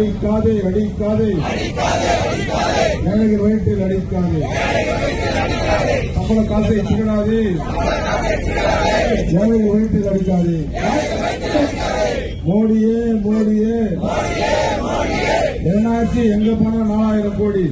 அடிக்காதே அடிக்காதே. ஏழைகள் வயிற்றில் அடிக்காதே. சம்பள காசை திருடாதே ஏழைகள் வயிற்றில் அடிக்காதே. மோடியே மோடியே. என்னாச்சு எங்க பணம் நாலாயிரம் கோடி?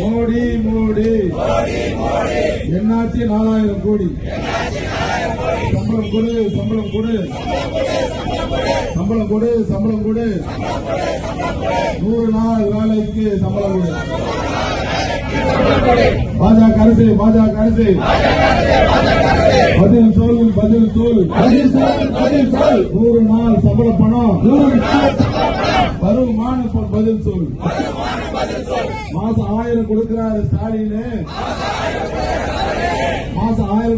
மோடி மோடி. என்னாச்சு நாலாயிரம் கோடி. சம்பளம் கொடு சம்பளம் கொடு. சம்பளம் கொடு சம்பளம் கொடு. நூறு நாள் வேலைக்கு சம்பளம் கொடு. பாஜக அரசு பாஜக அரசு. பதில் சொல் பதில் சொல். பதில் சொல் பதில் சொல் நூறு நாள் சம்பள பணம். வருமான பதில் சொல். மாசம் ஆயிரம் கொடுக்கிறாரு ஸ்டாலின்.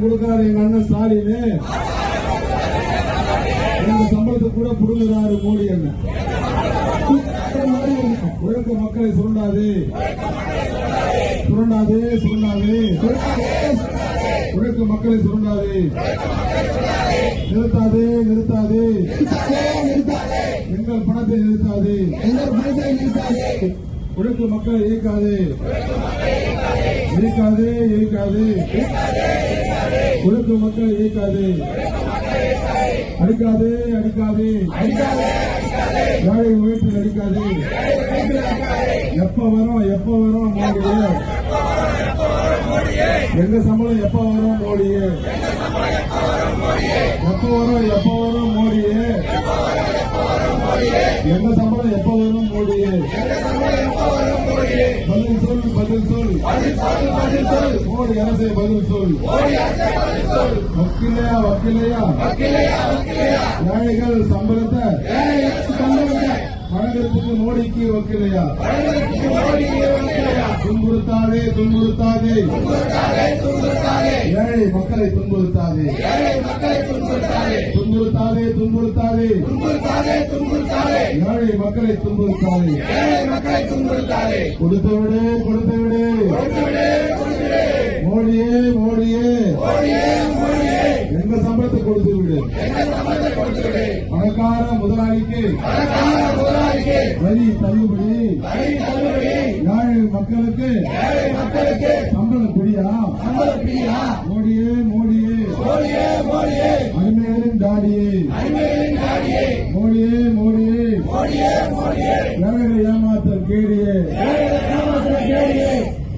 கொடுக்கிறாரு எங்க அண்ணன் ஸ்டாலின். எங்க சம்பளத்துக்கு கூட புடுங்குறாரு மோடி அண்ணன். உழைக்க மக்களை சுரண்டாது. சுரண்டாதே சுரண்டாதே. உழைக்க மக்களை சுரண்டாதே. நிறுத்தாதே நிறுத்தாதே. எங்கள் பணத்தை நிறுத்தாதே. எங்கள் மனதை நிறுத்தாதே. உழைக்கும் மக்கள் இயக்காதே இயக்காது இயக்காது உழைக்கும் மக்கள் இயக்காது அடிக்காதே அடிக்காதே. ஏழை உழைப்பில் அடிக்காது. எப்ப வரும் எப்ப வரும் மோடியே. எங்க சம்பளம் எப்ப வரும் மோடியே. எப்ப வரும் எப்ப வரும் மோடியே. எங்க சம்பளம் எப்ப வரும் மோடியே. பதில் சொல். மோடி அரசே பதில் சொல். வக்கிலையா வக்கிலையா? ஏழைகள் சம்பளத்தை வழங்குறதுக்கு மோடிக்கு வக்கிலையா துன்புறுத்தாதே துன்புறுத்தாதே. ஏழை மக்களை துன்புறுத்தாதே. துன்புறுத்தாதே. துன்புறுத்தாதே ஏழை மக்களை துன்புறுத்தாதே. கொடுத்து விடு. கொடுத்து விடு மோடியே மோடியே எங்க சம்பளத்தை கொடுத்து விடு பணக்கார முதலாளிக்கு வரி தள்ளுபடி ஏழை மக்களுக்கு சம்பளம் பிடியா மோடியே மோடியே. அருமையின் தாடியே மோடியே மோடியே. ஏழைகளை ஏமாத்தல் கேடியே